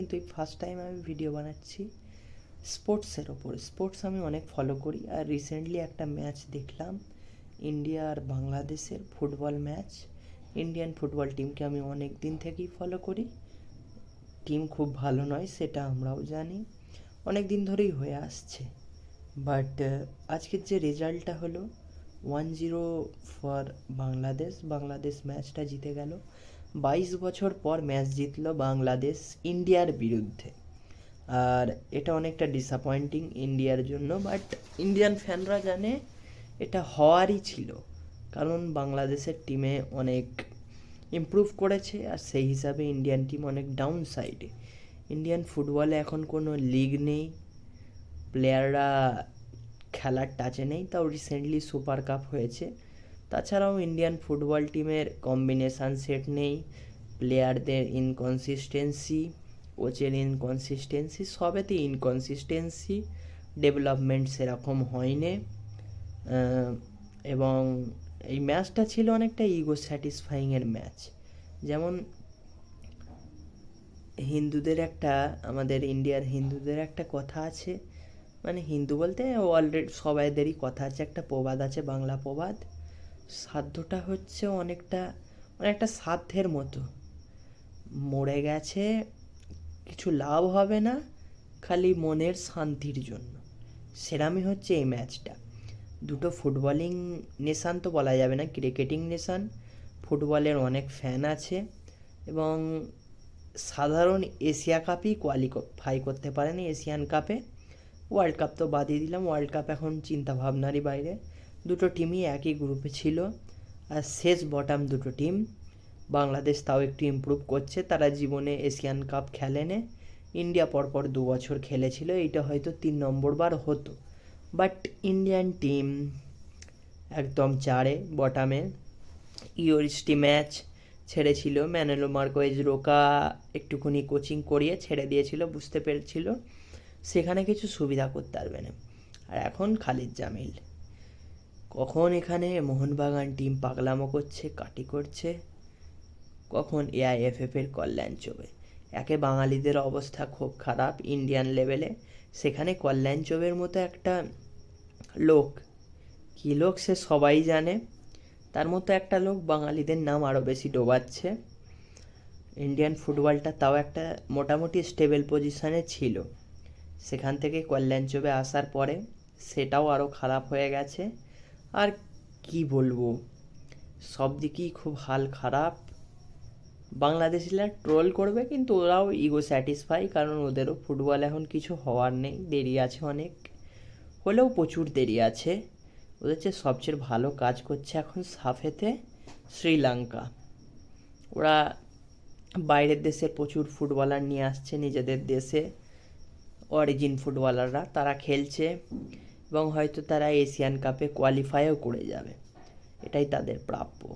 কিন্তু এই first time আমি ভিডিও বানাচ্ছি স্পোর্টসের ওপর। স্পোর্টস আমি অনেক ফলো করি। আর রিসেন্টলি একটা ম্যাচ দেখলাম ইন্ডিয়া আর বাংলাদেশের ফুটবল ম্যাচ ইন্ডিয়ান ফুটবল টিমকে আমি অনেক দিন থেকেই ফলো করি। টিম খুব ভালো নয়, সেটা আমরাও জানি। অনেক দিন ধরেই হয়ে আসছে। বাট আজকের যে রেজাল্টটা হলো one zero for Bangladesh. Bangladesh ম্যাচটা জিতে গেল। বাইশ বছর পর ম্যাচ জিতল বাংলাদেশ ইন্ডিয়ার বিরুদ্ধে। আর এটা অনেকটা ডিসঅ্যাপয়েন্টিং ইন্ডিয়ার জন্য বাট ইন্ডিয়ান ফ্যানরা জানে এটা হওয়ারই ছিল। কারণ বাংলাদেশের টিমে অনেক ইমপ্রুভ করেছে, আর সেই হিসাবে ইন্ডিয়ান টিম অনেক ডাউন সাইডে ইন্ডিয়ান ফুটবলে এখন কোনো লিগ নেই প্লেয়াররা খেলার টাচে নেই, তাও রিসেন্টলি সুপার কাপ হয়েছে। তাছাড়াও ইন্ডিয়ান ফুটবল টিমের কম্বিনেশান সেট নেই। প্লেয়ারদের ইনকনসিস্টেন্সি কোচের ইনকনসিস্টেন্সি সবেতে ইনকনসিস্টেন্সি ডেভেলপমেন্ট সেরকম হয়নি। এবং এই ম্যাচটা ছিল অনেকটা ইগো স্যাটিসফাইংয়ের ম্যাচ যেমন হিন্দুদের একটা, আমাদের ইন্ডিয়ার হিন্দুদের একটা কথা আছে। মানে হিন্দু বলতে অলরেডি সবাইদেরই কথা আছে। একটা প্রবাদ আছে, বাংলা প্রবাদ। সাধ্যটা হচ্ছে অনেকটা অনেকটা সাধ্যের মতো। মরে গেছে, কিছু লাভ হবে না, খালি মনের শান্তির জন্য। সেরামই হচ্ছে এই ম্যাচটা। দুটো ফুটবলিং নেশান তো বলা যাবে না, ক্রিকেটিং নেশান। ফুটবলের অনেক ফ্যান আছে এবং সাধারণ এশিয়া কাপই কোয়ালিফাই করতে পারেনি এশিয়ান কাপে। ওয়ার্ল্ড কাপ তো বাদই দিলাম ওয়ার্ল্ড কাপ এখন চিন্তা ভাবনারই বাইরে। দুটো টিমই একই গ্রুপে ছিল। আর শেষ বটাম দুটো টিম বাংলাদেশ তাও একটু ইমপ্রুভ করছে। তারা জীবনে এশিয়ান কাপ খেলেনে। ইন্ডিয়া পরপর দু বছর খেলেছিল। এইটা হয়তো তিন নম্বর বার হতো। বাট ইন্ডিয়ান টিম একদম চারে বটামে ইউরিস্টি ম্যাচ ছেড়েছিল। ম্যানেলো মার্কোয়েজ রোকা একটুখানি কোচিং করিয়ে ছেড়ে দিয়েছিল, বুঝতে পেরেছিল। সেখানে কিছু সুবিধা করতে পারবে না। আর এখন খালিদ জামিল। কখন এখানে মোহনবাগান টিম পাগলামো করছে, কাটি করছে? কখন এআইএফএফ এর কল্যাণ চোবে? একে বাঙালিদের অবস্থা খুব খারাপ ইন্ডিয়ান লেভেলে। সেখানে কল্যাণ চোবের মতো একটা লোক। কী লোক সে সবাই জানে। তার মতো একটা লোক বাঙালিদের নাম আরও বেশি ডোবাচ্ছে। ইন্ডিয়ান ফুটবলটা তাও একটা মোটামুটি স্টেবল পজিশনে ছিল। সেখান থেকে কল্যাণ চোবে আসার পরে সেটাও আরও খারাপ হয়ে গেছে। আর কি বলব? সব দিকেই খুব হাল খারাপ। বাংলাদেশিরা ট্রোল করবে, কিন্তু ওরাও ইগো স্যাটিসফাই কারণ ওদেরও ফুটবল এখন কিছু হওয়ার নেই, দেরি আছে অনেক। হলেও প্রচুর দেরি আছে। ওদের চেয়ে সবচেয়ে ভালো কাজ করছে এখন সাফেতে শ্রীলঙ্কা। ওরা বাইরের দেশের প্রচুর ফুটবলার নিয়ে আসছে, নিজেদের দেশে। অরিজিন ফুটবলাররা, তারা খেলছে। এবং হয়তো তারা এশিয়ান কাপে কোয়ালিফাইও করে যাবে। এটাই তাদের প্রাপ্য।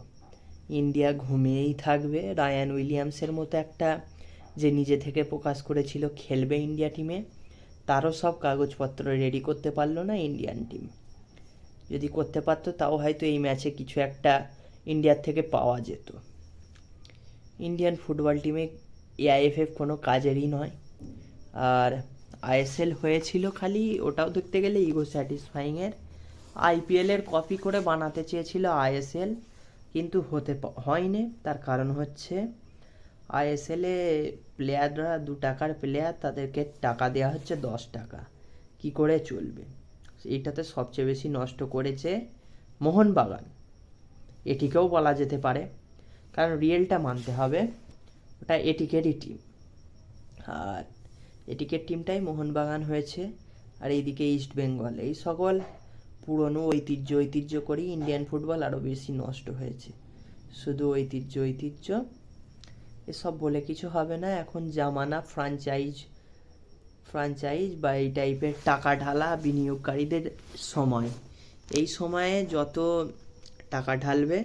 ইন্ডিয়া ঘুমিয়েই থাকবে। রায়ান উইলিয়ামসের মতো একটা যে নিজে থেকে প্রকাশ করেছিল খেলবে ইন্ডিয়া টিমে, তারও সব কাগজপত্র রেডি করতে পারল না ইন্ডিয়ান টিম। যদি করতে পারতো, তাও হয়তো এই ম্যাচে কিছু একটা ইন্ডিয়ার থেকে পাওয়া যেত। ইন্ডিয়ান ফুটবল টিমে এআইএফএফ কোনো কাজেরই নয়। আর আইএসএল হয়েছিল খালি, ওটাও দেখতে গেলে ইগো স্যাটিসফাইংয়ের আইপিএলের কপি করে বানাতে চেয়েছিল আইএসএল, কিন্তু হতে হয়নি। তার কারণ হচ্ছে, আইএসএলে প্লেয়াররা দু টাকার প্লেয়ার তাদেরকে টাকা দেওয়া হচ্ছে দশ টাকা। কি করে চলবে? এইটাতে সবচেয়ে বেশি নষ্ট করেছে মোহনবাগান। এটিকেও বলা যেতে পারে, কারণ রিয়েলটা মানতে হবে। ওটা এটিকেরই টিম আর এটিকের টিমটাই মোহনবাগান হয়েছে, আর এইদিকে ইস্ট বেঙ্গল এই সকল পুরনো ঐতিহ্য ঐতিহ্য করেই ইন্ডিয়ান ফুটবল আরও বেশি নষ্ট হয়েছে। শুধু ঐতিহ্য ঐতিহ্য, এসব বলে কিছু হবে না। এখন জামানা ফ্রাঞ্চাইজ ফ্রাঞ্চাইজ বা এই টাইপের টাকা ঢালা বিনিয়োগকারীদের সময়। এই সময়ে যত টাকা ঢালবে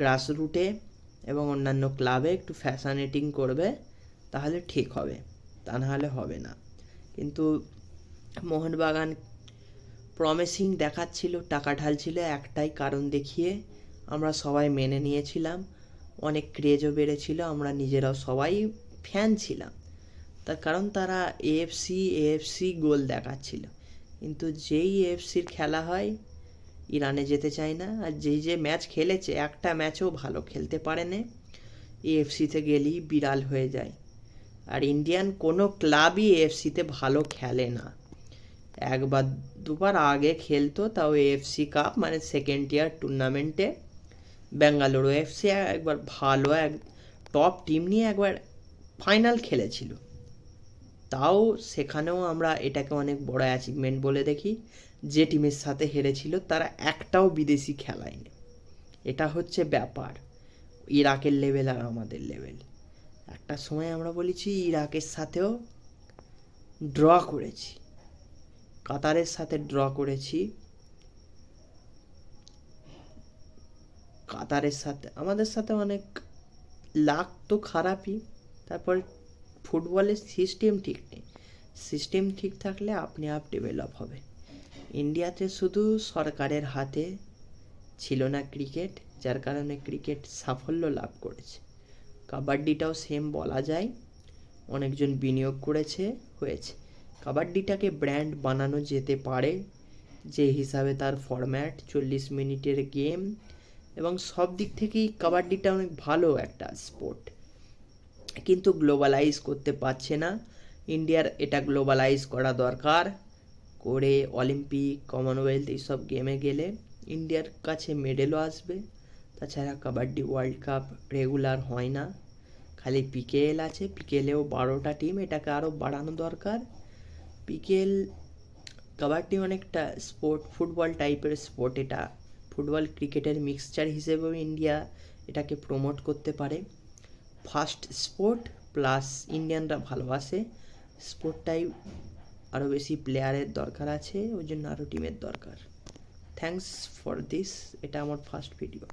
গ্রাসরুটে এবং অন্যান্য ক্লাবে একটু ফ্যাশনেটিং করবে, তাহলে ঠিক হবে। তা নাহলে হবে না। কিন্তু মোহনবাগান প্রমিসিং দেখাচ্ছিল, টাকা ঢালছিল একটাই কারণ দেখিয়ে আমরা সবাই মেনে নিয়েছিলাম। অনেক ক্রেজও বেড়েছিল, আমরা নিজেরাও সবাই ফ্যান ছিলাম। তার কারণ তারা এএফসি এএফসি গোল দেখাচ্ছিল। কিন্তু যেই এএফসির খেলা হয়, ইরানে যেতে চায় না। আর যেই যে ম্যাচ খেলেছে, একটা ম্যাচও ভালো খেলতে পারে না এএফসিতে গেলেই বিড়াল হয়ে যায়। আর ইন্ডিয়ান কোনো ক্লাবই এএফসিতে ভালো খেলে না। একবার দুবার আগে খেলতো, তাও এএফসি কাপ মানে সেকেন্ড ইয়ার টুর্নামেন্টে বেঙ্গালুরু এফসি একবার ভালো এক টপ টিম নিয়ে একবার ফাইনাল খেলেছিল। তাও সেখানেও আমরা এটাকে অনেক বড় অ্যাচিভমেন্ট বলে দেখি। যে টিমের সাথে হেরেছিল, তারা একটাও বিদেশি খেলায়নি। এটা হচ্ছে ব্যাপার। ইরাকের লেভেল আর আমাদের লেভেল একটা সময় আমরা বলেছি, ইরাকের সাথেও ড্র করেছি। কাতারের সাথে ড্র করেছি। কাতারের সাথে, আমাদের সাথে অনেক লাক তো খারাপই, তারপর ফুটবলের সিস্টেম ঠিক নেই। সিস্টেম ঠিক থাকলে আপনি আপ ডেভেলপ হবে। ইন্ডিয়াতে শুধু সরকারের হাতে ছিল না ক্রিকেট যার কারণে ক্রিকেট সাফল্য লাভ করেছে। কাবাডিটাও সেম বলা যায়। অনেকজন বিনিয়োগ করেছে, হয়েছে। কাবাডিটাকে ব্র্যান্ড বানানো যেতে পারে, যে হিসাবে তার ফরম্যাট চল্লিশ মিনিটের গেম এবং সব দিক থেকেই কাবাডিটা অনেক ভালো একটা স্পোর্ট কিন্তু গ্লোবালাইজ করতে পারছে না। ইন্ডিয়ার এটা গ্লোবালাইজ করা দরকার। করে অলিম্পিক কমনওয়েলথ এইসব গেমে গেলে ইন্ডিয়ার কাছে মেডেলও আসবে। তাছাড়া কাবাডি ওয়ার্ল্ড কাপ রেগুলার হয় না। খালি পিকেএল আছে পিকেএলেও বারোটা টিম এটাকে আরও বাড়ানো দরকার। পিকেএল কাবাডি অনেকটা স্পোর্ট ফুটবল টাইপের স্পোর্ট এটা। ফুটবল ক্রিকেটের মিক্সচার হিসেবেও ইন্ডিয়া এটাকে প্রমোট করতে পারে। ফার্স্ট স্পোর্ট প্লাস ইন্ডিয়ানরা ভালোবাসে। স্পোর্টটাই আরও বেশি প্লেয়ারের দরকার আছে, ওই জন্য আরও টিমের দরকার। থ্যাঙ্কস ফর দিস এটা আমার ফার্স্ট ভিডিও